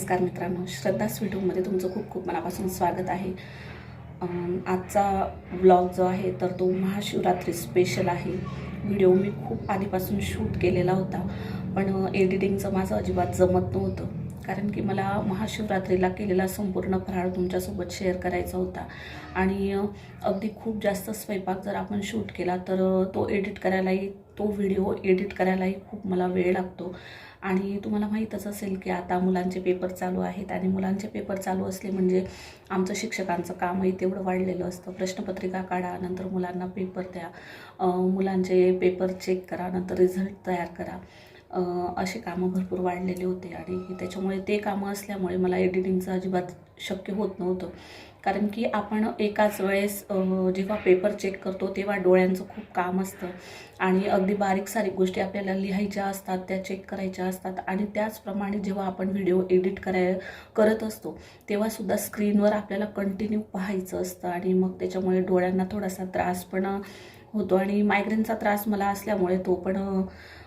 नमस्कार मित्रांनो. श्रद्धा स्वीटूमध्ये तुमचं खूप खूप मनापासून स्वागत आहे. आजचा ब्लॉग जो आहे तर तो महाशिवरात्री स्पेशल आहे. व्हिडिओ मी खूप आधीपासून शूट केलेला होता पण एडिटिंगचं माझं अजिबात जमत नव्हतं. कारण की मला महाशिवरात्रीला केलेला संपूर्ण फराळ तुमच्यासोबत शेअर करायचा होता. आणि अगदी खूप जास्त स्वयंपाक जर आपण शूट केला तर तो एडिट करायलाही तो व्हिडिओ एडिट करायलाही खूप मला वेळ लागतो. आणि तुम्हाला माहीतच असेल की आता मुलांचे पेपर चालू आहेत आणि मुलांचे पेपर चालू असले म्हणजे आमचं शिक्षकांचं कामही तेवढं वाढलेलं असतं. प्रश्नपत्रिका काढा नंतर मुलांना पेपर द्या मुलांचे पेपर चेक करा नंतर रिझल्ट तयार करा. असे कामं भरपूर वाढलेले होते आणि त्याच्यामुळे ते कामं असल्यामुळे मला एडिटिंगचं अजिबात शक्य होत नव्हतं. कारण की आपण एकाच वेळेस जेव्हा पेपर चेक करतो तेव्हा डोळ्यांचं खूप काम असतं. आणि अगदी बारीक सारीक गोष्टी आपल्याला लिहायच्या असतात त्या चेक करायच्या असतात. आणि त्याचप्रमाणे जेव्हा आपण व्हिडिओ एडिट कराय करत असतो तेव्हासुद्धा स्क्रीनवर आपल्याला कंटिन्यू पाहायचं असतं. आणि मग त्याच्यामुळे डोळ्यांना थोडासा त्रास पण होतो. आणि मायग्रेनचा त्रास मला असल्यामुळे तो पण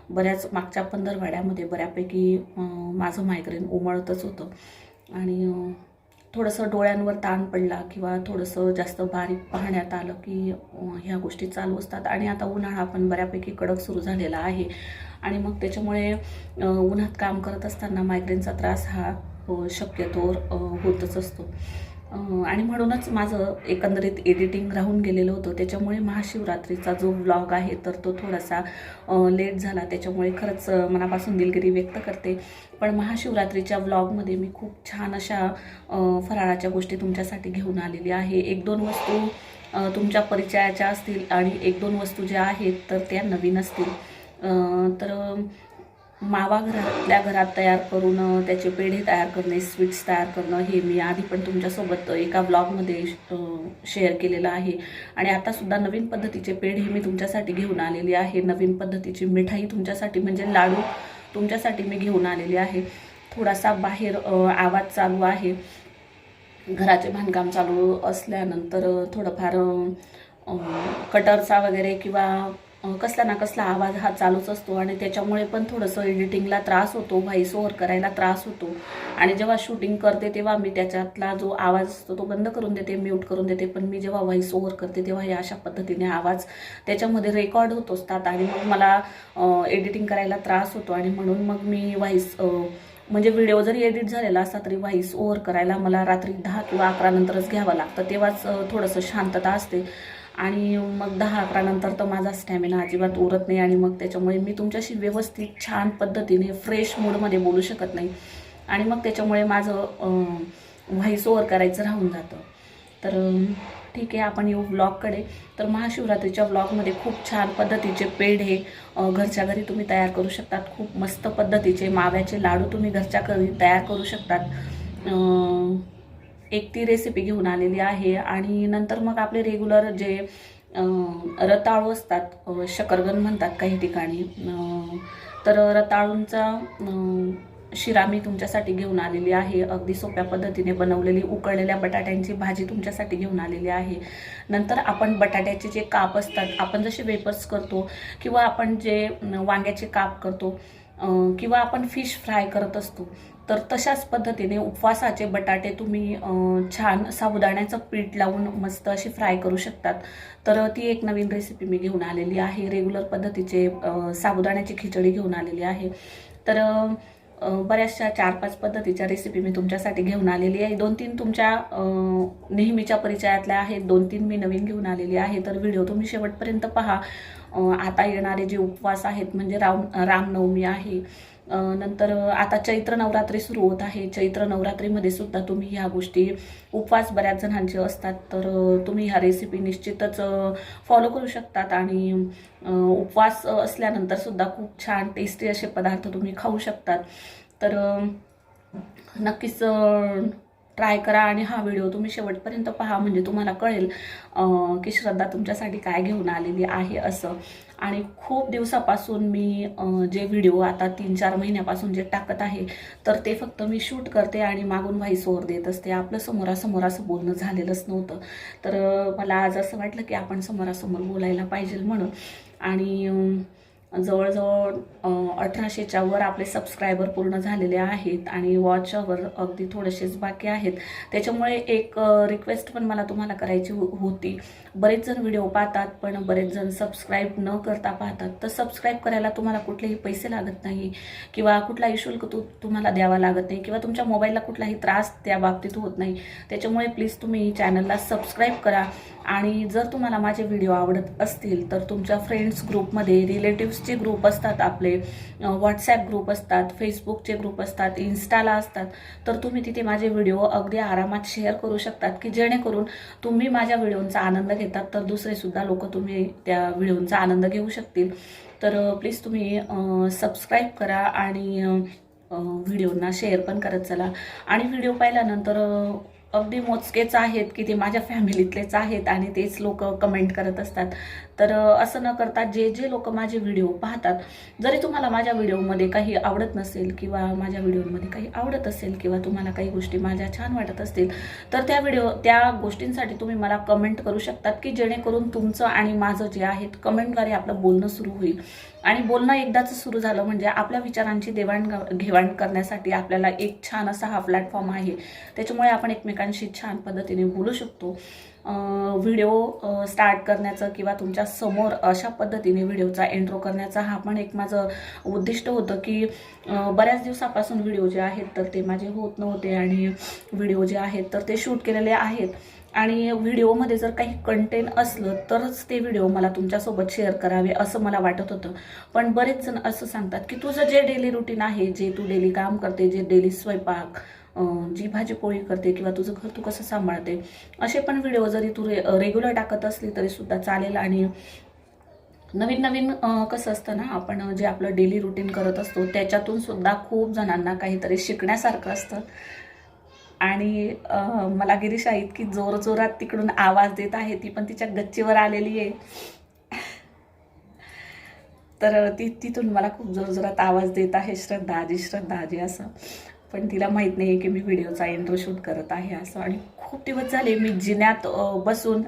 बऱ्याच मागच्या पंधरवाड्यामध्ये बऱ्यापैकी माझं मायग्रेन उमळतच होतं. आणि थोडंसं डोळ्यांवर ताण पडला किंवा थोडंसं जास्त बारीक पाहण्यात आलं की ह्या गोष्टी चालू असतात. आणि आता उन्हाळा पण बऱ्यापैकी कडक सुरू झालेला आहे. आणि मग त्याच्यामुळे उन्हात काम करत असताना मायग्रेनचा त्रास हा शक्यतोवर शक्यतो होतच असतो. आणि म्हणूनच माझं एकंदरीत एडिटिंग राहून गेलेलं होतं. त्याच्यामुळे महाशिवरात्रीचा जो व्लॉग आहे तर तो थोडासा लेट झाला. त्याच्यामुळे खरंच मनापासून दिलगिरी व्यक्त करते. पण महाशिवरात्रीच्या व्लॉगमध्ये मी खूप छान अशा फराळाच्या गोष्टी तुमच्यासाठी घेऊन आलेली आहे. एक दोन वस्तू तुमच्या परिचयाच्या असतील आणि एक दोन वस्तू ज्या आहेत तर त्या नवीन असतील. तर मावा घरातल्या घरात तयार करून त्याचे पेढे तयार करणे स्वीट्स तयार करणं हे मी आधी पण तुमच्यासोबत एका ब्लॉगमध्ये शेअर केलेलं आहे. आणि आतासुद्धा नवीन पद्धतीचे पेढे मी तुमच्यासाठी घेऊन आलेली आहे. नवीन पद्धतीची मिठाई तुमच्यासाठी म्हणजे लाडू तुमच्यासाठी मी घेऊन आलेली आहे. थोडासा बाहेर आवाज चालू आहे. घराचे बांधकाम चालू असल्यानंतर थोडंफार कटरचा वगैरे किंवा कसला ना कसला आवाज हा चालूच असतो आणि त्याच्यामुळे पण थोडंसं एडिटिंगला त्रास होतो व्हॉइस ओव्हर करायला त्रास होतो. आणि जेव्हा शूटिंग करते तेव्हा मी त्याच्यातला जो आवाज असतो तो बंद करून देते म्यूट करून देते. पण मी जेव्हा व्हॉइस ओव्हर करते तेव्हा या अशा पद्धतीने आवाज त्याच्यामध्ये रेकॉर्ड होत असतात आणि मग मला एडिटिंग करायला त्रास होतो. आणि म्हणून मग मी व्हॉइस म्हणजे व्हिडिओ जरी एडिट झालेला असला तरी व्हॉइस ओव्हर करायला मला रात्री दहा किंवा अकरा नंतरच घ्यावं लागतं. तेव्हाच थोडंसं शांतता असते. आणि मग दहा अकरानंतर तर माझा स्टॅमिना अजिबात उरत नाही आणि मग त्याच्यामुळे मी तुमच्याशी व्यवस्थित छान पद्धतीने फ्रेश मूडमध्ये बोलू शकत नाही. आणि मग त्याच्यामुळे माझं व्हॉइस ओवर करायचं राहून जातं. तर ठीक आहे आपण येऊ ब्लॉगकडे तर महाशिवरात्रीच्या ब्लॉगमध्ये खूप छान पद्धतीचे पेढे घरच्या घरी तुम्ही तयार करू शकतात. खूप मस्त पद्धतीचे माव्याचे लाडू तुम्ही घरच्या घरी तयार करू शकतात. एक ती रेसिपी घेऊन आलेली आहे आणि नंतर मग आपले रेग्युलर जे रताळू असतात शकरगन म्हणतात काही ठिकाणी तर रताळूंचा शिरा मी तुमच्यासाठी घेऊन आलेली आहे. अगदी सोप्या पद्धतीने बनवलेली उकळलेल्या बटाट्यांची भाजी तुमच्यासाठी घेऊन आलेली आहे. नंतर आपण बटाट्याचे जे काप असतात आपण जसे वेपर्स करतो किंवा आपण जे वांग्याचे काप करतो किंवा आपण फिश फ्राय करत असतो तर तशाच पद्धतीने उपवासाचे बटाटे तुम्ही छान साबुदाण्याचं पीठ लावून मस्त अशी फ्राय करू शकतात. तर ती एक नवीन रेसिपी मी घेऊन आलेली आहे. रेग्युलर पद्धतीचे साबुदाण्याची खिचडी घेऊन आलेली आहे. तर बऱ्याचशा चार पाच पद्धतीच्या रेसिपी मी तुमच्यासाठी घेऊन आलेली आहे. दोन तीन तुमच्या नेहमीच्या परिचयातल्या आहेत. दोन तीन मी नवीन घेऊन आलेली आहे. तर व्हिडिओ तुम्ही शेवटपर्यंत पहा. आता येणारे जे उपवास आहेत म्हणजे राम रामनवमी आहे. नंतर आता चैत्र नवरात्री सुरू होत आहे. चैत्र नवरात्रीमध्ये सुद्धा तुम्ही ह्या गोष्टी उपवास बऱ्याच जणांचे असतात. तर तुम्ही ह्या रेसिपी निश्चितच फॉलो करू शकतात आणि उपवास असल्यानंतर सुद्धा खूप छान टेस्टी असे पदार्थ तुम्ही खाऊ शकतात. तर नक्कीच ट्राय करा आणि हा व्हिडिओ तुम्ही शेवटपर्यंत पहा. म्हणजे तुम्हाला कळेल की श्रद्धा तुमच्यासाठी काय घेऊन आलेली आहे असं. आणि खूप दिवसापासून मी जे व्हिडिओ आता तीन चार महिन्यापासून जे टाकत आहे तर ते फक्त मी शूट करते आणि मागून व्हाईस ओव्हर देत असते. आपलं समोरासमोर असं बोलणं झालेलंच नव्हतं. तर मला आज असं वाटलं की आपण समोरासमोर बोलायला पाहिजे म्हणून. आणि जवळजवळ अठराशेच्यावर अठराशेच्या वर आपले सबस्क्रायबर पूर्ण झालेले आहेत आणि वॉचवर अगदी थोडेसेच बाकी आहेत. त्याच्यामुळे एक रिक्वेस्ट पण मला तुम्हाला करायची हो- होती. बरेच जण व्हिडिओ पाहतात पण बरेच जण सबस्क्राईब न करता पाहतात. तर सबस्क्राईब करायला तुम्हाला कुठलेही पैसे लागत नाही किंवा कुठलाही शुल्क तू तुम्हाला द्यावा लागत नाही किंवा तुमच्या मोबाईलला कुठलाही त्रास त्या बाबतीत होत नाही. त्याच्यामुळे प्लीज तुम्ही चॅनलला सबस्क्राईब करा. आणि जर तुम्हाला माझे व्हिडिओ आवडत असतील तर तुमच्या फ्रेंड्स ग्रुपमध्ये रिलेटिव्स चे ग्रुप असतात आपले व्हॉट्सॲप ग्रुप असतात फेसबुकचे ग्रुप असतात इन्स्टाला असतात. तर तुम्ही तिथे माझे व्हिडिओ अगदी आरामात शेअर करू शकतात की जेणेकरून तुम्ही माझ्या व्हिडिओंचा आनंद घेतात तर दुसरेसुद्धा लोक तुम्ही त्या व्हिडिओंचा आनंद घेऊ शकतील. तर प्लीज तुम्ही सबस्क्राईब करा आणि व्हिडिओना व्हिडिओंना शेअर पण करत चला. आणि व्हिडिओ पाहिल्यानंतर अगदी मोजकेच आहेत की ते माझ्या फॅमिलीतलेच आहेत आणि तेच लोक कमेंट करत असतात. तर असं न करता जे जे लोक माझे व्हिडिओ पाहतात जरी तुम्हाला माझ्या व्हिडिओमध्ये काही आवडत नसेल किंवा माझ्या व्हिडिओमध्ये काही आवडत असेल किंवा तुम्हाला काही गोष्टी माझ्या छान वाटत असतील तर त्या व्हिडिओ त्या गोष्टींसाठी तुम्ही मला कमेंट करू शकतात की जेणेकरून तुमचं आणि माझं जे आहे कमेंटद्वारे आपलं बोलणं सुरू होईल. आणि बोलणं एकदाच सुरू झालं म्हणजे आपल्या विचारांची देवाण घेवाण करण्यासाठी आपल्याला एक छान असा हा प्लॅटफॉर्म आहे. त्याच्यामुळे आपण एकमेकांशी छान पद्धतीने बोलू शकतो. व्हिडिओ स्टार्ट करण्याचं किंवा तुमच्यासमोर अशा पद्धतीने व्हिडिओचा एंट्रो करण्याचा हा पण एक माझं उद्दिष्ट होतं की बऱ्याच दिवसापासून व्हिडिओ जे आहेत तर ते माझे होत नव्हते आणि व्हिडिओ जे आहेत तर ते शूट केलेले आहेत. आणि व्हिडिओमध्ये जर काही कंटेंट असलं तरच ते व्हिडिओ मला तुमच्यासोबत शेअर करावे असं मला वाटत होतं. पण बरेच जण असं सांगतात की तुझं जे डेली रुटीन आहे जे तू डेली काम करते जे डेली स्वयंपाक जी भाजी पोळी करते किंवा तुझं घर तू कसं सांभाळते असे पण व्हिडिओ जरी तू रे रेग्युलर टाकत असली तरी सुद्धा चालेल. आणि नवीन नवीन कसं असतं ना आपण जे आपलं डेली रुटीन करत असतो त्याच्यातून सुद्धा खूप जणांना काहीतरी शिकण्यासारखं असतं. आणि मला मला गिरीशा इतकी जोर जोरात तिकडून आवाज देत आहे ती पण तिच्या गच्चीवर आलेली आहे. तर ती तिथून मला खूप जोरजोरात आवाज देत आहे श्रद्धा आजी श्रद्धा आजी असं. पण तिला माहीत नाही की मी व्हिडिओचा इंट्रो शूट करत आहे असं. आणि खूप दिवस झाले मी जिन्यात बसून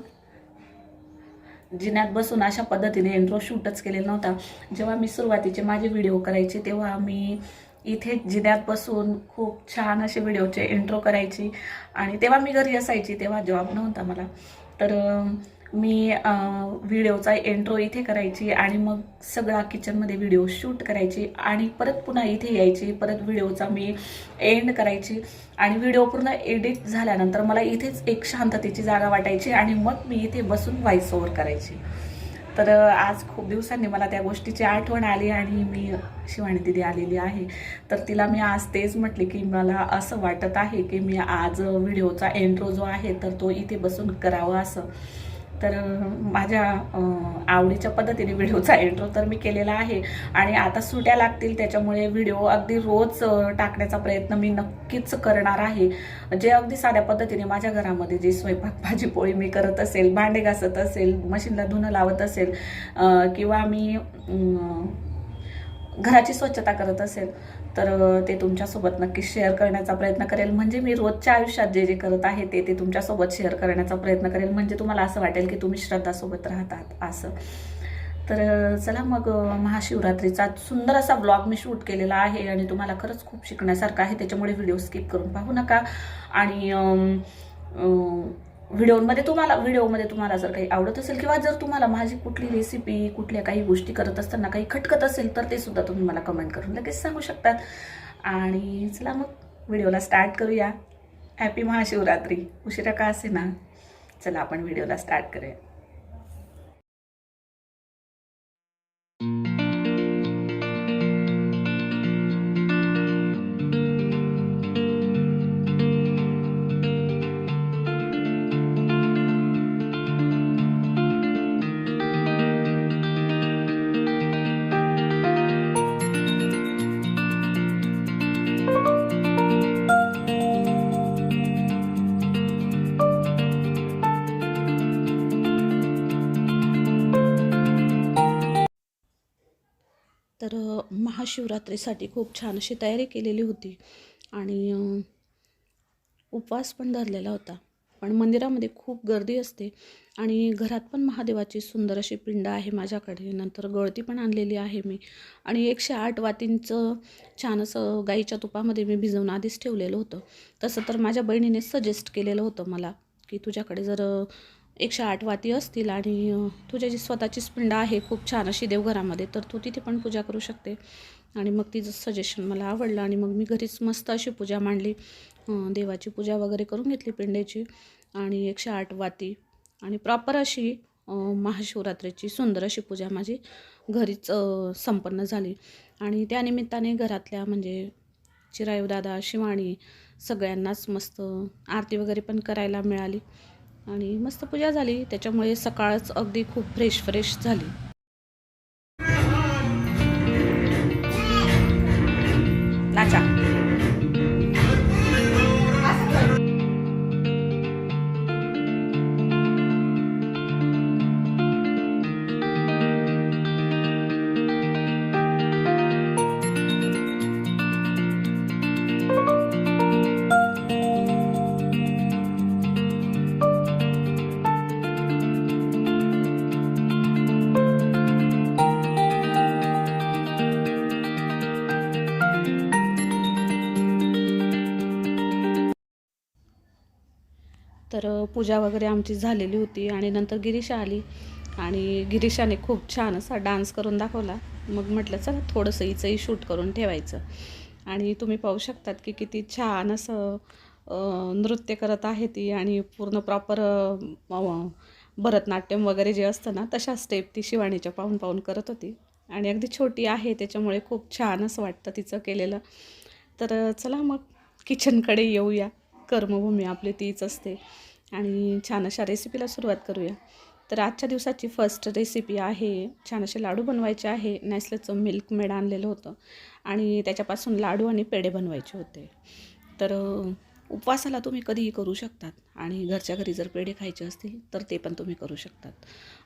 जिन्यात बसून अशा पद्धतीने इंट्रो शूटच केलेला नव्हता. जेव्हा मी सुरुवातीचे माझे व्हिडिओ करायचे तेव्हा मी इथे जिन्यात बसून खूप छान असे व्हिडिओचे इंट्रो करायची. आणि तेव्हा मी घरी असायची तेव्हा जॉब नव्हता मला. तर मी व्हिडिओचा एंट्रो इथे करायची आणि मग सगळा किचनमध्ये व्हिडिओ शूट करायची आणि परत पुन्हा इथे यायची. परत व्हिडिओचा मी एंड करायची आणि व्हिडिओ पूर्ण एडिट झाल्यानंतर मला इथेच एक शांततेची जागा वाटायची आणि मग मी इथे बसून व्हॉइस ओव्हर करायची. तर आज खूप दिवसांनी मला त्या गोष्टीची आठवण आली आणि मी शिवानी दिदी आलेली आहे. तर तिला मी आज तेच म्हटले की मला असं वाटत आहे की मी आज व्हिडिओचा एंट्रो जो आहे तर तो इथे बसून करावा असं. तर माझ्या आवडीच्या पद्धतीने व्हिडिओचा एंट्रो तर मी केलेला आहे. आणि आता सुट्या लागतील त्याच्यामुळे व्हिडिओ अगदी रोज टाकण्याचा प्रयत्न मी नक्कीच करणार आहे. जे अगदी साध्या पद्धतीने माझ्या घरामध्ये जे स्वयंपाक भाजी पोळी मी करत असेल भांडे घासत असेल मशीनला धुणं लावत असेल किंवा मी घराची स्वच्छता करत असेल तर ते तुमच्यासोबत नक्की शेअर करण्याचा प्रयत्न करेल. म्हणजे मी रोजच्या आयुष्यात जे जे करत आहे ते ते तुमच्यासोबत शेअर करण्याचा प्रयत्न करेल. म्हणजे तुम्हाला असं वाटेल की तुम्ही श्रद्धासोबत राहतात असं. तर चला मग महाशिवरात्रीचा सुंदर असा ब्लॉग मी शूट केलेला आहे आणि तुम्हाला खरंच खूप शिकण्यासारखं आहे. त्याच्यामुळे व्हिडिओ स्किप करून पाहू नका. आणि व्हिडिओमध्ये तुम्हाला व्हिडिओमध्ये तुम्हाला जर काही आवडत असेल किंवा जर तुम्हाला माझी कुठली रेसिपी कुठल्या काही गोष्टी करत असताना काही खटकत असेल तर ते सुद्धा तुम्ही मला कमेंट करून लगेच सांगू शकतात. आणि चला मग व्हिडिओला स्टार्ट करूया. हॅपी महाशिवरात्री. उशिरा का असे ना चला आपण व्हिडिओला स्टार्ट करूया. तर महाशिवरात्रीसाठी खूप छान अशी तयारी केलेली होती. आणि उपवास पण धरलेला होता. पण मंदिरामध्ये खूप गर्दी असते. आणि घरात पण महादेवाची सुंदर अशी पिंड आहे माझ्याकडे. नंतर गळती पण आणलेली आहे मी. आणि एकशे आठ वातींचं छान असं गाईच्या तुपामध्ये मी भिजवून आधीच ठेवलेलं होतं. तसं तर माझ्या बहिणीने सजेस्ट केलेलं होतं मला की तुझ्याकडे जर एकशे आठ वाती असतील आणि तुझ्या जी स्वतःचीच पिंड आहे खूप छान अशी देवघरामध्ये तर तू तिथे पण पूजा करू शकते. आणि मग तिचं सजेशन मला आवडलं आणि मग मी घरीच मस्त अशी पूजा मांडली. देवाची पूजा वगैरे करून घेतली पिंडेची आणि एकशे आठ वाती. आणि प्रॉपर अशी महाशिवरात्रीची सुंदर अशी पूजा माझी घरीच संपन्न झाली. आणि त्यानिमित्ताने घरातल्या म्हणजे चिरायूदादा शिवाणी सगळ्यांनाच मस्त आरती वगैरे पण करायला मिळाली. आणि मस्त पूजा झाली. त्याच्यामुळे सकाळच अगदी खूप फ्रेश फ्रेश झाली. तर पूजा वगैरे आमची झालेली होती आणि नंतर गिरीशा आली आणि गिरीशाने खूप छान असा डान्स करून दाखवला. मग म्हटलं चला थोडंसं हिचंही शूट करून ठेवायचं. आणि तुम्ही पाहू शकतात की किती छान असं नृत्य करत आहे ती आणि पूर्ण प्रॉपर भरतनाट्यम वगैरे जे असतं ना तशा स्टेप ती शिवाणीच्या पाहून पाहून करत होती. आणि अगदी छोटी आहे त्याच्यामुळे खूप छान असं वाटतं तिचं केलेलं. तर चला मग किचनकडे येऊया. कर्मभूमी आपली तीच असते. आणि छान अशा रेसिपीला सुरुवात करूया. तर आजच्या दिवसाची फर्स्ट रेसिपी आहे छान असे लाडू बनवायचे आहे. नॅस्लेचं मिल्क मेड आणलेलं होतं. आणि त्याच्यापासून लाडू आणि पेढे बनवायचे होते. तर उपवासाला तुम्ही कधीही करू शकतात. आणि घरच्या घरी जर पेढे खायचे असतील तर ते पण तुम्ही करू शकतात.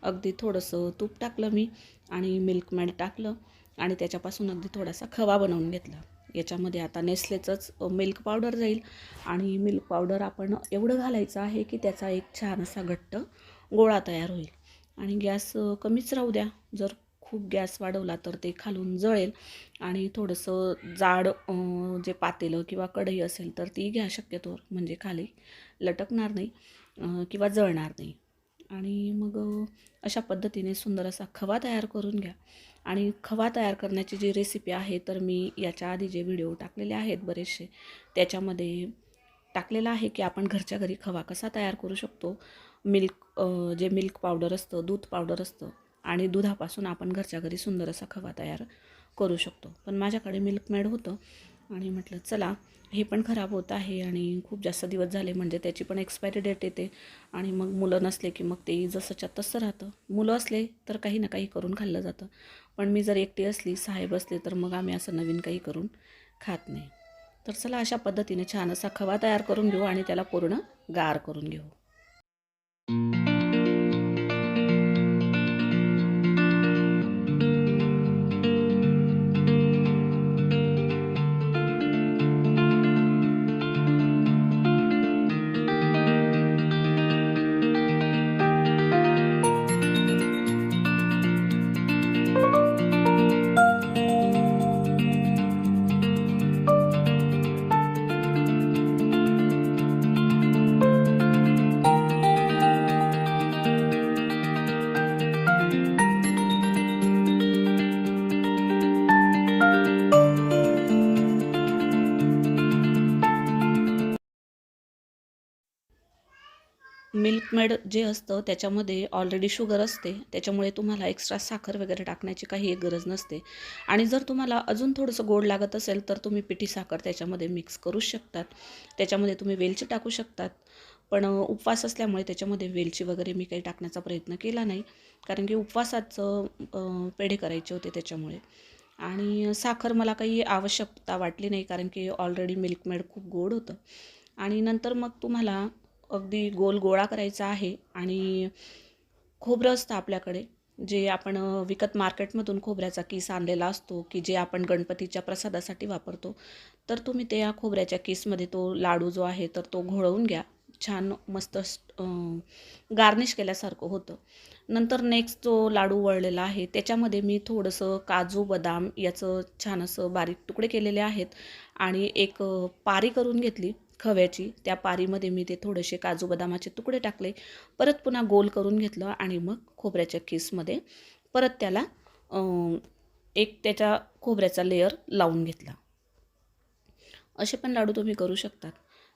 अगदी थोडंसं तूप टाकलं मी आणि मिल्क मेड टाकलं आणि त्याच्यापासून अगदी थोडासा खवा बनवून घेतला. याच्यामध्ये आता नेस्लेचंच मिल्क पावडर जाईल. आणि मिल्क पावडर आपण एवढं घालायचं आहे की त्याचा एक छान असा घट्ट गोळा तयार होईल. आणि गॅस कमीच राहू द्या. जर खूप गॅस वाढवला तर ते खालून जळेल. आणि थोडंसं जाड जे पातेलं किंवा कढई असेल तर ती घ्या शक्यतो. म्हणजे खाली लटकणार नाही किंवा जळणार नाही. आणि मग अशा पद्धतीने सुंदर असा खवा तयार करून घ्या. आणि खवा तयार करण्याची जी रेसिपी आहे तर मी याच्या आधी जे व्हिडिओ टाकलेले आहेत बरेचसे त्याच्यामध्ये टाकलेलं आहे की आपण घरच्या घरी खवा कसा तयार करू शकतो. मिल्क जे मिल्क पावडर असतं दूध पावडर असतं आणि दुधापासून आपण घरच्या घरी सुंदर असा खवा तयार करू शकतो. पण माझ्याकडे मिल्क मेड होतं आणि म्हटलं चला हे पण खराब होत आहे आणि खूप जास्त दिवस झाले म्हणजे त्याची पण एक्सपायरी डेट येते आणि मग मुलं नसले की मग ते जसंच्या तसं राहतं. मुलं असले तर काही ना काही करून खाल्लं जातं. पण मी जर एकटी असली साहेब असले तर मग आम्ही असं नवीन काही करून खात नाही. तर चला अशा पद्धतीने छान असा खवा तयार करून घेऊ आणि त्याला पूर्ण गार करून घेऊ. मेड जे असतं त्याच्यामध्ये ऑलरेडी शुगर असते. त्याच्यामुळे तुम्हाला एक्स्ट्रा साखर वगैरे टाकण्याची काही एक गरज नसते. आणि जर तुम्हाला अजून थोडंसं गोड लागत असेल तर तुम्ही पिठी साखर त्याच्यामध्ये मिक्स करूच शकतात. त्याच्यामध्ये तुम्ही वेलची टाकू शकतात. पण उपवास असल्यामुळे त्याच्यामध्ये वेलची वगैरे मी काही टाकण्याचा प्रयत्न केला नाही. कारण की उपवासाचं पेढे करायचे होते त्याच्यामुळे. आणि साखर मला काही आवश्यकता वाटली नाही कारण की ऑलरेडी मिल्कमेड खूप गोड होतं. आणि नंतर मग तुम्हाला अगदी गोल गोळा करायचा आहे आणि खोबरं असतं आपल्याकडे जे आपण विकत मार्केटमधून खोबऱ्याचा किस आणलेला असतो की जे आपण गणपतीच्या प्रसादासाठी वापरतो तर तुम्ही त्या खोबऱ्याच्या किसमध्ये तो लाडू जो आहे तर तो घोळवून घ्या. छान मस्त गार्निश केल्यासारखं होतं. नंतर नेक्स्ट जो लाडू वळलेला आहे त्याच्यामध्ये मी थोडंसं काजू बदाम याचं छान असं बारीक तुकडे केलेले आहेत आणि एक पारी करून घेतली. खव्याची त्या पारीमध्ये मी ते थोडेसे काजू बदामाचे तुकडे टाकले परत पुन्हा गोल करून घेतलं आणि मग खोबऱ्याच्या केसमध्ये परत त्याला एक त्याच्या खोबऱ्याचा लेअर लावून घेतला. असे पण लाडू तुम्ही करू शकतात.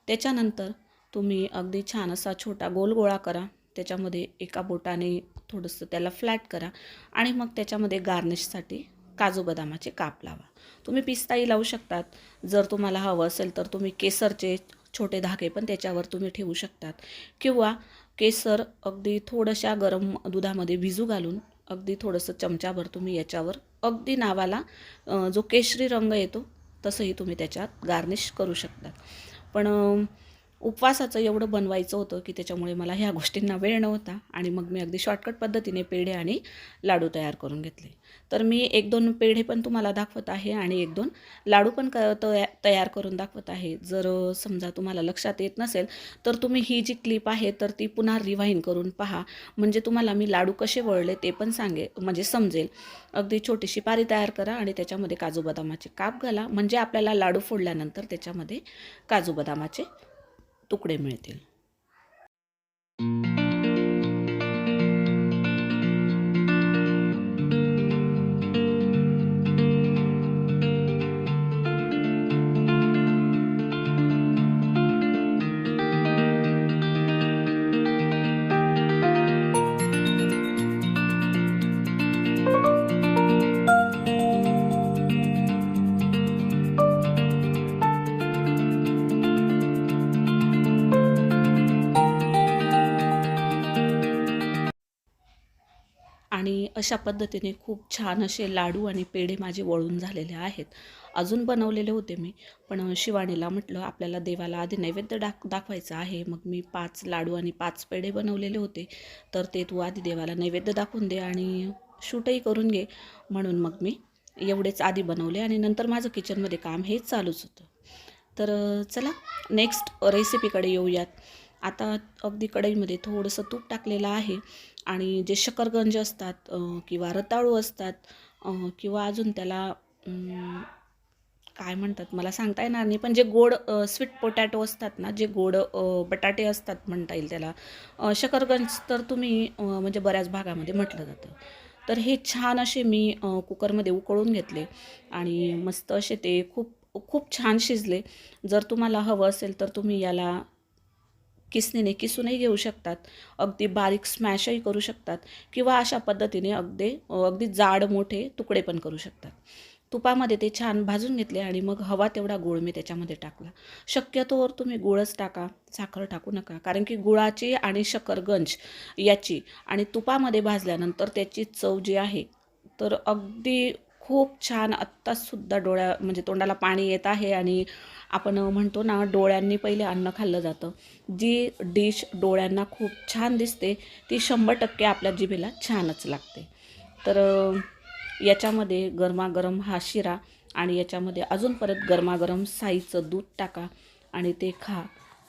त्याच्यानंतर तुम्ही अगदी छान असा छोटा गोल गोळा करा. त्याच्यामध्ये एका बोटाने थोडंसं त्याला फ्लॅट करा आणि मग त्याच्यामध्ये गार्निशसाठी काजू बदामाचे काप लावा. तुम्ही पिस्ताही लावू शकतात. जर तुम्हाला हवं असेल तर तुम्ही केसरचे छोटे धागे पण त्याच्यावर तुम्ही ठेवू शकतात. किंवा केसर अगदी थोडशा गरम दुधामध्ये भिजू घालून अगदी थोडंसं चमचाभर तुम्ही याच्यावर अगदी नावाला जो केशरी रंग येतो तसंही तुम्ही त्याच्यात गार्निश करू शकता पण उपवासाचं एवढं बनवायचं होतं की त्याच्यामुळे मला ह्या गोष्टींना वेळ नव्हता आणि मग मी अगदी शॉर्टकट पद्धतीने पेढे आणि लाडू तयार करून घेतले. तर मी एक दोन पेढे पण तुम्हाला दाखवत आहे आणि एक दोन लाडू पण क तया तयार करून दाखवत आहे. जर समजा तुम्हाला लक्षात येत नसेल तर तुम्ही ही जी क्लिप आहे तर ती पुन्हा रिवाईन करून पहा. म्हणजे तुम्हाला मी लाडू कसे वळले ते पण सांगे म्हणजे समजेल. अगदी छोटीशी पारी तयार करा आणि त्याच्यामध्ये काजू बदामाचे काप घाला. म्हणजे आपल्याला लाडू फोडल्यानंतर त्याच्यामध्ये काजू बदामाचे तुकडे मिळतील. अशा पद्धतीने खूप छान असे लाडू आणि पेढे माझे वळून झालेले आहेत. अजून बनवलेले होते मी पण शिवाणीला म्हटलं आपल्याला देवाला आधी नैवेद्य दाख दाखवायचं आहे. मग मी पाच लाडू आणि पाच पेढे बनवलेले होते. तर ते तू आधी देवाला नैवेद्य दाखवून दे आणि शूटही करून घे. म्हणून मग मी एवढेच आधी बनवले आणि नंतर माझं किचनमध्ये काम हे चालूच होतं. तर चला नेक्स्ट रेसिपीकडे येऊयात. आता अगदी कढईमध्ये थोडंसं तूप टाकलेलं आहे. आणि जे शकरगंज असतात किंवा रताळू असतात किंवा अजून त्याला काय म्हणतात मला सांगता येणार नाही पण जे गोड स्वीट पोटॅटो असतात ना जे गोड बटाटे असतात म्हणता येईल त्याला शकरगंज तर तुम्ही म्हणजे बऱ्याच भागामध्ये म्हटलं जातं. तर हे छान असे मी कुकरमध्ये उकळून घेतले आणि मस्त असे ते खूप खूप छान शिजले. जर तुम्हाला हवं असेल तर तुम्ही याला किसनीने किसूनही घेऊ शकतात. अगदी बारीक स्मॅशही करू शकतात. किंवा अशा पद्धतीने अगदी अगदी जाड मोठे तुकडे पण करू शकतात. तुपामध्ये ते छान भाजून घेतले आणि मग हवा तेवढा गुळ मी त्याच्यामध्ये टाकला. शक्यतोवर तुम्ही गुळच टाका साखर टाकू नका. कारण की गुळाची आणि शकरगंज याची आणि तुपामध्ये भाजल्यानंतर त्याची चव जी आहे तर अगदी खूप छान आत्तासुद्धा डोळ्या म्हणजे तोंडाला पाणी येत आहे आणि आपण म्हणतो ना डोळ्यांनी पहिले अन्न खाल्लं जातं. जी डिश डोळ्यांना खूप छान दिसते ती शंभर टक्के आपल्या जिभेला छानच लागते. तर याच्यामध्ये गरमागरम हा शिरा आणि याच्यामध्ये अजून परत गरमागरम साईचं दूध टाका आणि ते खा.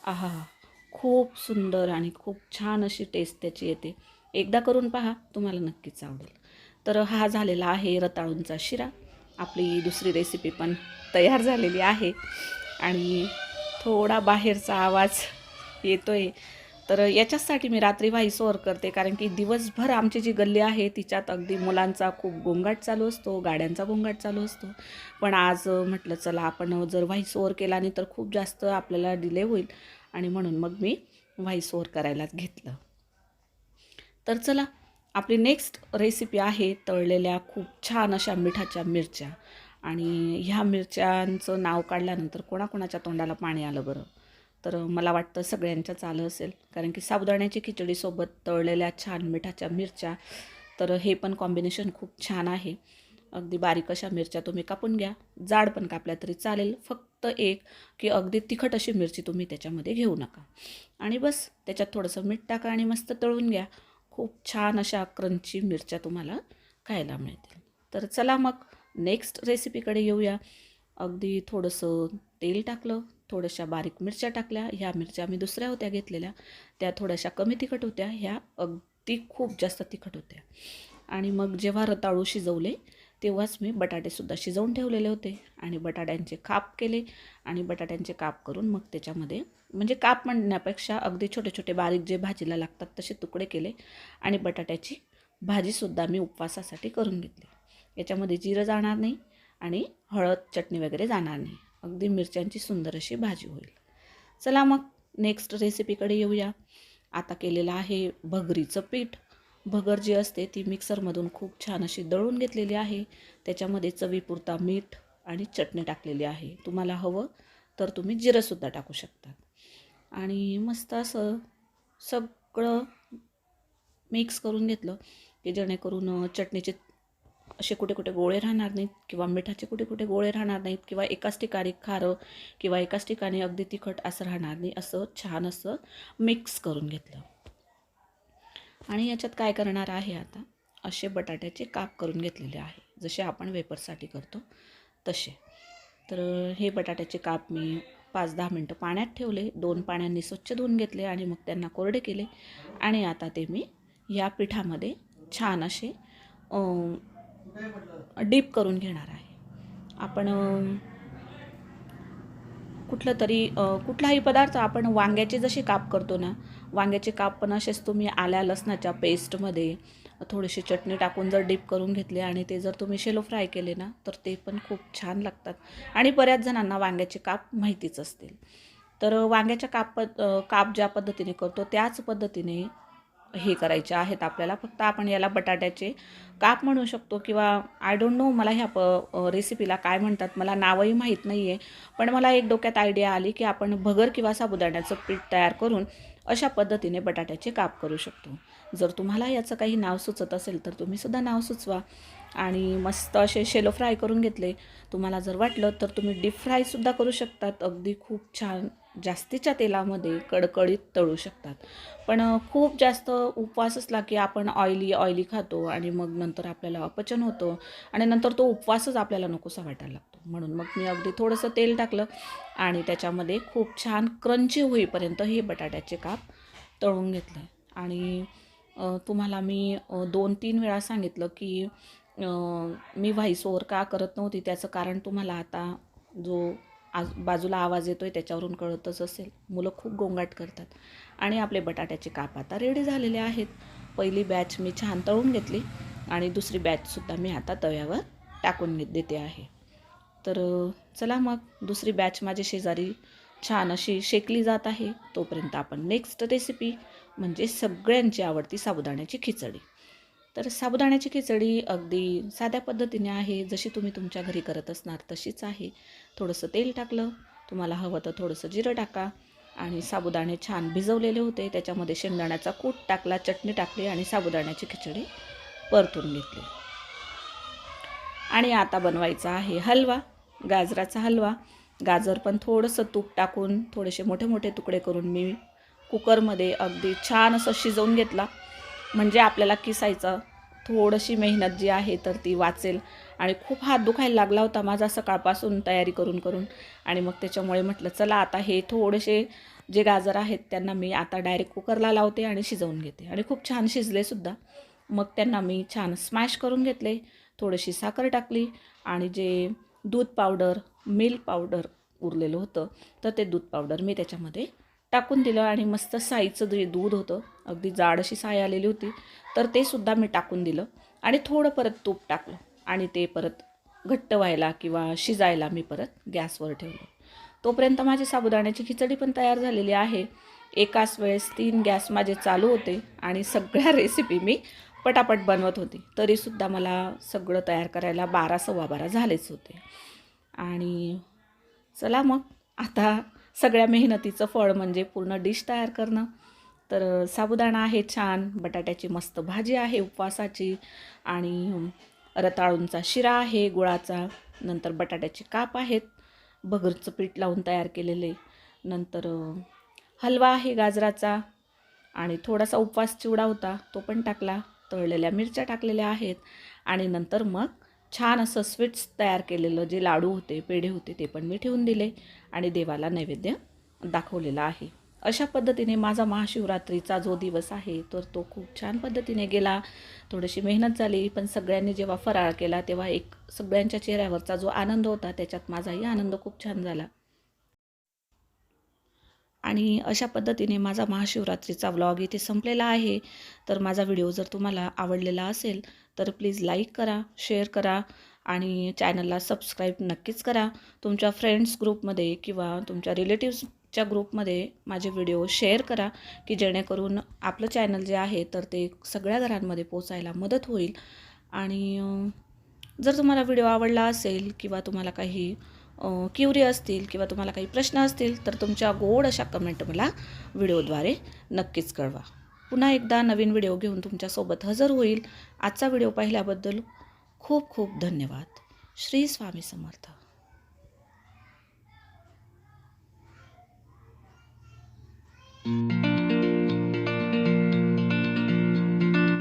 आहा खूप सुंदर आणि खूप छान अशी टेस्ट त्याची येते. एकदा करून पहा तुम्हाला नक्कीच आवडेल. तर हा झालेला आहे रताळूंचा शिरा. आपली दुसरी रेसिपी पण तयार झालेली आहे. आणि थोडा बाहेरचा आवाज येतो आहे तर याच्याचसाठी मी रात्री व्हाईस ओव्हर करते कारण की दिवसभर आमची जी गल्ली आहे तिच्यात अगदी मुलांचा खूप गोंगाट चालू असतो गाड्यांचा गोंगाट चालू असतो. पण आज म्हटलं चला आपण जर व्हाईस ओव्हर केला नाही तर खूप जास्त आपल्याला डिले होईल. आणि म्हणून मग मी व्हाईस ओव्हर करायलाच घेतलं. तर चला आपली नेक्स्ट रेसिपी आहे तळलेल्या खूप छान अशा मिठाच्या मिरच्या. आणि ह्या मिरच्यांचं नाव काढल्यानंतर कोणाकोणाच्या तोंडाला पाणी आलं बरं? तर मला वाटतं सगळ्यांच्याच आलं असेल. कारण की साबुदाण्याची खिचडीसोबत तळलेल्या छान मिठाच्या मिरच्या तर हे पण कॉम्बिनेशन खूप छान आहे. अगदी बारीक अशा मिरच्या तुम्ही कापून घ्या. जाड पण कापल्या तरी चालेल. फक्त एक की अगदी तिखट अशी मिरची तुम्ही त्याच्यामध्ये घेऊ नका. आणि बस त्याच्यात थोडंसं मीठ टाका आणि मस्त तळून घ्या. खूप छान अशा क्रंची मिरच्या तुम्हाला खायला मिळतील. तर चला मग नेक्स्ट रेसिपीकडे येऊया. अगदी थोडंसं तेल टाकलं थोड्याशा बारीक मिरच्या टाकल्या. ह्या मिरच्या मी दुसऱ्या होत्या घेतलेल्या. त्या थोड्याशा कमी तिखट होत्या. ह्या अगदी खूप जास्त तिखट होत्या. आणि मग जेव्हा रताळू शिजवले तेव्हाच मी बटाटेसुद्धा शिजवून ठेवलेले होते. आणि बटाट्यांचे काप केले आणि बटाट्यांचे काप करून मग त्याच्यामध्ये म्हणजे काप म्हणण्यापेक्षा अगदी छोटे छोटे बारीक जे भाजीला लागतात तसे तुकडे केले आणि बटाट्याची भाजीसुद्धा मी उपवासासाठी करून घेतली. याच्यामध्ये जिरं जाणार नाही आणि हळद चटणी वगैरे जाणार नाही. अगदी मिरच्यांची सुंदर अशी भाजी होईल. चला मग नेक्स्ट रेसिपीकडे येऊया. आता केलेलं आहे भगरीचं पीठ. भगर जी असते ती मिक्सरमधून खूप छान अशी दळून घेतलेली आहे. त्याच्यामध्ये चवीपुरता मीठ आणि चटणी टाकलेली आहे. तुम्हाला हवं तर तुम्ही जिरंसुद्धा टाकू शकता. आणि मस्त असं सगळं मिक्स करून घेतलं की जेणेकरून चटणीचे असे कुठे कुठे गोळे राहणार नाहीत किंवा मिठाचे कुठे कुठे गोळे राहणार नाहीत किंवा एकाच ठिकाणी खारं किंवा एकाच ठिकाणी अगदी तिखट असं राहणार नाही असं छान असं मिक्स करून घेतलं. आणि याच्यात काय करणार आहे आता? असे बटाट्याचे काप करून घेतलेले आहे. जसे आपण वेपरसाठी करतो तसे. तर हे बटाट्याचे काप मी पाच दहा मिनटं पाण्यात ठेवले दोन पाण्यांनी स्वच्छ धुवून घेतले आणि मग त्यांना कोरडे केले. आणि आता ते मी या पिठामध्ये छान असे डीप करून घेणार आहे. आपण कुठलं तरी कुठलाही पदार्थ आपण वांग्याचे जसे काप करतो ना वांग्याचे काप पण असेच तुम्ही आल्या लसणाच्या पेस्टमध्ये थोडीशी चटणी टाकून जर डीप करून घेतले आणि ते जर तुम्ही शेलो फ्राय केले ना तर ते पण खूप छान लागतात. आणि बऱ्याच जणांना वांग्याचे काप माहितीच असतील. तर वांग्याच्या काप पद- काप ज्या पद्धतीने करतो त्याच पद्धतीने हे करायचे आहेत आपल्याला. फक्त आपण याला बटाट्याचे काप म्हणू शकतो किंवा आय डोंट नो मला ह्या प रेसिपीला काय म्हणतात मला नावही माहीत नाही आहे पण मला एक डोक्यात आयडिया आली की आपण भगर किंवा साबुदाण्याचं पीठ तयार करून अशा पद्धतीने बटाट्याचे काप करू शकतो. जर तुम्हाला याचं काही नाव सुचत असेल तर तुम्हीसुद्धा नाव सुचवा. आणि मस्त असे शेलो फ्राय करून घेतले. तुम्हाला जर वाटलं तर तुम्ही डीप फ्रायसुद्धा करू शकतात. अगदी खूप छान जास्तीच्या तेलामध्ये कडकडीत तळू शकतात. पण खूप जास्त उपवास असला की आपण ऑइली ऑइली खातो आणि मग नंतर आपल्याला अपचन होतं आणि नंतर तो उपवासच आपल्याला नकोसा वाटायला लागतो. म्हणून मग मी अगदी थोडंसं तेल टाकलं आणि त्याच्यामध्ये खूप छान क्रंची होईपर्यंत हे बटाट्याचे काप तळून घेतले. आणि तुम्हाला मी दोन तीन वेळा सांगितलं की मी व्हाईस ओवर का करत नव्हती त्याचं कारण तुम्हाला आता जो आज बाजूला आवाज येतो आहे त्याच्यावरून कळतच असेल. मुलं खूप गोंगाट करतात. आणि आपले बटाट्याचे काप आता रेडी झालेले आहेत. पहिली बॅच मी छान तळून घेतली आणि दुसरी बॅचसुद्धा मी आता तव्यावर टाकून देते आहे. तर चला मग दुसरी बॅच माझी शेजारी छान अशी शेकली जात आहे. तोपर्यंत आपण नेक्स्ट रेसिपी म्हणजे सगळ्यांची आवडती साबुदाण्याची खिचडी. तर साबुदाण्याची खिचडी अगदी साध्या पद्धतीने आहे जशी तुम्ही तुमच्या घरी करत असणार तशीच आहे. थोडंसं तेल टाकलं तुम्हाला हवं तर थोडंसं जिरं टाका आणि साबुदाणे छान भिजवलेले होते. त्याच्यामध्ये शेंगदाण्याचा कूट टाकला चटणी टाकली आणि साबुदाण्याची खिचडी परतून घेतली. आणि आता बनवायचा आहे हलवा गाजराचा हलवा. गाजर पण थोडंसं तूप टाकून थोडेसे मोठे मोठे तुकडे करून मी कुकरमध्ये अगदी छान असं शिजवून घेतला. म्हणजे आपल्याला किसायचं. थोडीशी मेहनत जी आहे तर ती वाचेल. आणि खूप हात दुखायला लागला होता माझा सकाळपासून तयारी करून करून. आणि मग त्याच्यामुळे म्हटलं चला आता हे थोडेसे जे गाजर आहेत त्यांना मी आता डायरेक्ट कुकरला लावते आणि शिजवून घेते. आणि खूप छान शिजले सुद्धा. मग त्यांना मी छान स्मॅश करून घेतले थोडीशी साखर टाकली आणि जे दूध पावडर मिल्क पावडर उरलेलं होतं तर ते दूध पावडर मी त्याच्यामध्ये टाकून दिलं आणि मस्त साईचं जे दूध होतं अगदी जाड अशी साय आलेली होती तर ते सुद्धा मी टाकून दिलं आणि थोडं परत तूप टाकलं आणि ते परत घट्ट व्हायला किंवा शिजायला मी परत गॅसवर ठेवलं. तोपर्यंत माझी साबुदाण्याची खिचडी पण तयार झालेली आहे. एकाच वेळेस तीन गॅस माझे चालू होते आणि सगळ्या रेसिपी मी पटापट बनवत होती. तरीसुद्धा मला सगळं तयार करायला बारा सव्वा बारा झालेच होते. आणि चला मग आता सगळ्या मेहनतीचं फळ म्हणजे पूर्ण डिश तयार करणं. तर साबुदाणा आहे छान बटाट्याची मस्त भाजी आहे उपवासाची आणि रताळूंचा शिरा आहे गुळाचा नंतर बटाट्याचे काप आहेत भगरचं पीठ लावून तयार केलेले नंतर हलवा आहे गाजराचा आणि थोडासा उपवास चिवडा होता तो पण टाकला तळलेल्या मिरच्या टाकलेल्या आहेत आणि नंतर मग छान असं स्वीट्स तयार केलेलं जे लाडू होते पेढे होते ते पण मी ठेवून दिले आणि देवाला नैवेद्य दाखवलेला आहे. अशा पद्धतीने माझा महाशिवरात्रीचा जो दिवस आहे तर तो खूप छान पद्धतीने गेला. थोडीशी मेहनत झाली पण सगळ्यांनी जेव्हा फराळ केला तेव्हा एक सगळ्यांच्या चेहऱ्यावरचा जो आनंद होता त्याच्यात माझाही आनंद खूप छान झाला. आणि अशा पद्धतीने माझा महाशिवरात्रीचा व्लॉग इथे संपलेला आहे. तर माझा व्हिडिओ जर तुम्हाला आवडलेला असेल तर प्लीज लाईक करा शेअर करा आणि चॅनलला सबस्क्राईब नक्कीच करा. तुमच्या फ्रेंड्स ग्रुपमध्ये किंवा तुमच्या रिलेटिव्सच्या ग्रुपमध्ये माझे व्हिडिओ शेअर करा की जेणेकरून आपलं चॅनल जे आहे तर ते सगळ्या घरांमध्ये पोचायला मदत होईल. आणि जर तुम्हाला व्हिडिओ आवडला असेल किंवा तुम्हाला काही क्युरी असतील किंवा तुम्हाला काही प्रश्न असतील तर तुमच्या गोड अशा कमेंट मला व्हिडिओद्वारे नक्कीच कळवा. पुन्हा एकदा नवीन व्हिडिओ घेऊन तुमच्यासोबत हजर होईल. आजचा व्हिडिओ पाहिल्याबद्दल खूप खूप धन्यवाद. श्री स्वामी समर्थ.